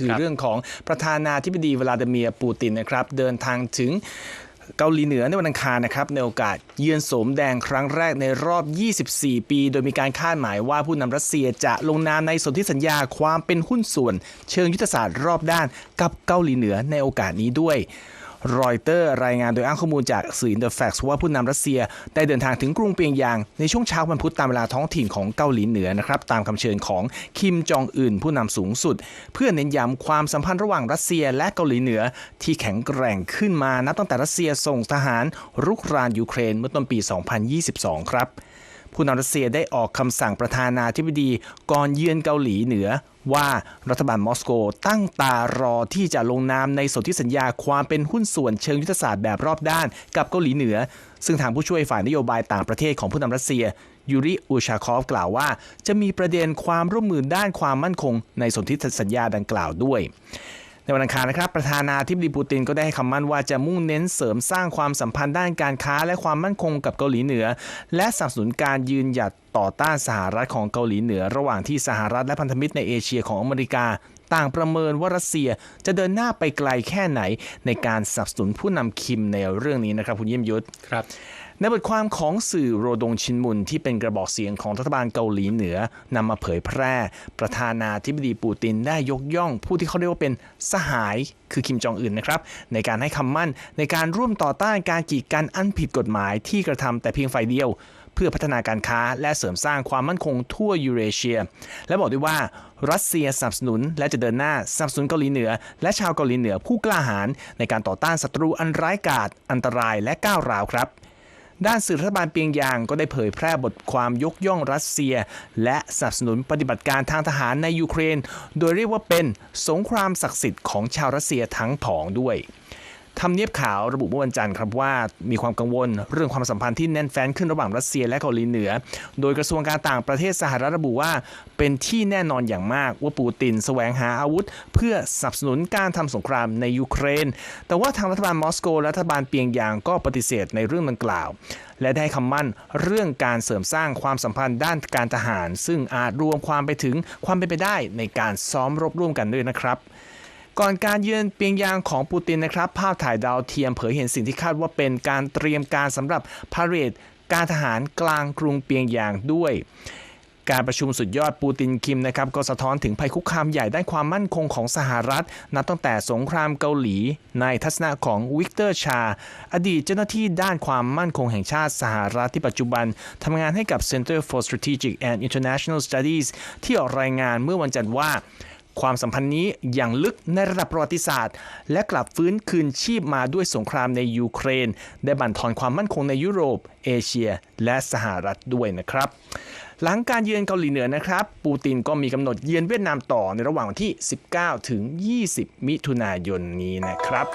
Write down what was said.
คือครเรื่องของประธานาธิบดีวลาดิเมียร์ปูตินนะครับ เดินทางถึงเกาหลีเหนือในวันอังคารนะครับในโอกาสเยือนโสมแดงครั้งแรกในรอบ 24 ปี โดยมีการคาดหมายว่าผู้นำรัสเซียจะลงนามในสนธิสัญญาความเป็นหุ้นส่วน เชิงยุทธศาสตร์รอบด้านกับเกาหลีเหนือในโอกาสนี้ด้วย รอยเตอร์รายงานโดยอ้างข้อมูลจากสื่ออินเตอร์แฟกซ์ว่าผู้นำรัสเซีย ได้เดินทางถึงกรุงเปียงยาง ในช่วงเช้าวันพุธตามเวลาท้องถิ่นของเกาหลีเหนือนะครับตามคำเชิญของคิมจองอึนผู้นำสูงสุด เพื่อเน้นย้ำความสัมพันธ์ระหว่างรัสเซียและเกาหลีเหนือ ที่แข็งแกร่งขึ้นมานับตั้งแต่รัสเซียส่งทหารรุกรานยูเครนเมื่อต้นปี 2022 ครับ ผู้นำรัสเซียได้ออกคำสั่งประธานาธิบดีก่อนเยือนเกาหลีเหนือ ว่ารัฐบาลมอสโกตั้งตารอที่จะลงนามในสนธิสัญญาความเป็นหุ้นส่วนเชิงยุทธศาสตร์แบบรอบด้านกับเกาหลีเหนือ ซึ่งทางผู้ช่วยฝ่ายนโยบายต่างประเทศของผู้นำรัสเซียยูริอูชาคอฟกล่าวว่า จะมีประเด็นความร่วมมือด้านความมั่นคงในสนธิสัญญาดังกล่าวด้วย วันอังคารนะครับ ประธานาธิบดีปูตินก็ได้ให้คำมั่นว่าจะมุ่งเน้นเสริมสร้างความสัมพันธ์ด้านการค้าและความมั่นคงกับเกาหลีเหนือ และสนับสนุนการยืนหยัดต่อต้านสหรัฐของเกาหลีเหนือ ระหว่างที่สหรัฐและพันธมิตรในเอเชียของอเมริกา ต่างประเมินว่ารัสเซียจะเดินหน้าไปไกลแค่ไหน ในการสนับสนุนผู้นำคิมในเรื่องนี้นะครับคุณเยี่ยมยุทธครับในบทความของสื่อโรดงชินมุนที่เป็นกระบอกเสียงของรัฐบาลเกาหลีเหนือนำมาเผยแพร่ ประธานาธิบดีปูตินได้ยกย่อง ผู้ที่เขาเรียกว่าเป็นสหายคือคิมจองอึนนะครับ ในการให้คำมั่นในการร่วมต่อต้านการกีดกันอันผิดกฎหมายที่กระทำแต่เพียงฝ่ายเดียว เพื่อพัฒนาการค้าและเสริมสร้างความมั่นคงทั่วยูเรเชีย และบอกด้วยว่ารัสเซียสนับสนุนและจะเดินหน้าสนับสนุนเกาหลีเหนือ และชาวเกาหลีเหนือผู้กล้าหาญในการต่อต้านศัตรูอันร้ายกาจอันตรายและก้าวร้าวครับด้านสื่อรัฐบาลเปียงยางก็ได้เผยแพร่บทความยกย่องรัสเซีย และสนับสนุนปฏิบัติการทางทหารในยูเครน โดยเรียกว่าเป็นสงครามศักดิ์สิทธิ์ของชาวรัสเซียทั้งผองด้วย ทำเนียบขาวระบุเมื่อวันจันทร์ครับว่ามีความกังวลเรื่องความสัมพันธ์ที่แน่นแฟ้นขึ้นระหว่างรัสเซียและเกาหลีเหนือ โดยกระทรวงการต่างประเทศสหรัฐระบุว่า เป็นที่แน่นอนอย่างมากว่าปูตินแสวงหาอาวุธ เพื่อสนับสนุนการทำสงครามในยูเครน แต่ว่าทางรัฐบาลมอสโกและรัฐบาลเปียงยางก็ปฏิเสธในเรื่องดังกล่าว และได้คำมั่นเรื่องการเสริมสร้างความสัมพันธ์ด้านการทหาร ซึ่งอาจรวมความไปถึงความเป็นไปได้ในการซ้อมรบร่วมกันด้วยนะครับ ก่อนการเยือนเปียงยางของปูตินนะครับ ภาพถ่ายดาวเทียมเผยเห็นสิ่งที่คาดว่าเป็นการเตรียมการสำหรับพาเรดการทหารกลางกรุงเปียงยางด้วยการประชุมสุดยอดปูตินคิมนะครับก็สะท้อนถึงภัยคุกคามใหญ่ด้านความมั่นคงของสหรัฐ นับตั้งแต่สงครามเกาหลี ในทัศนะของวิกเตอร์ชา อดีตเจ้าหน้าที่ด้านความมั่นคงแห่งชาติสหรัฐที่ปัจจุบันทำงานให้กับ Center for Strategic and International Studies ที่ออกรายงานเมื่อวันจันทร์ว่า ความสัมพันธ์นี้อย่างลึกในระดับประวัติศาสตร์ และกลับฟื้นคืนชีพมาด้วยสงครามในยูเครน ได้บั่นทอนความมั่นคงในยุโรป เอเชีย และสหรัฐด้วยนะครับ หลังการเยือนเกาหลีเหนือนะครับ ปูตินก็มีกำหนดเยือนเวียดนามต่อในระหว่างวันที่ 19 ถึง 20 มิถุนายนนี้นะครับ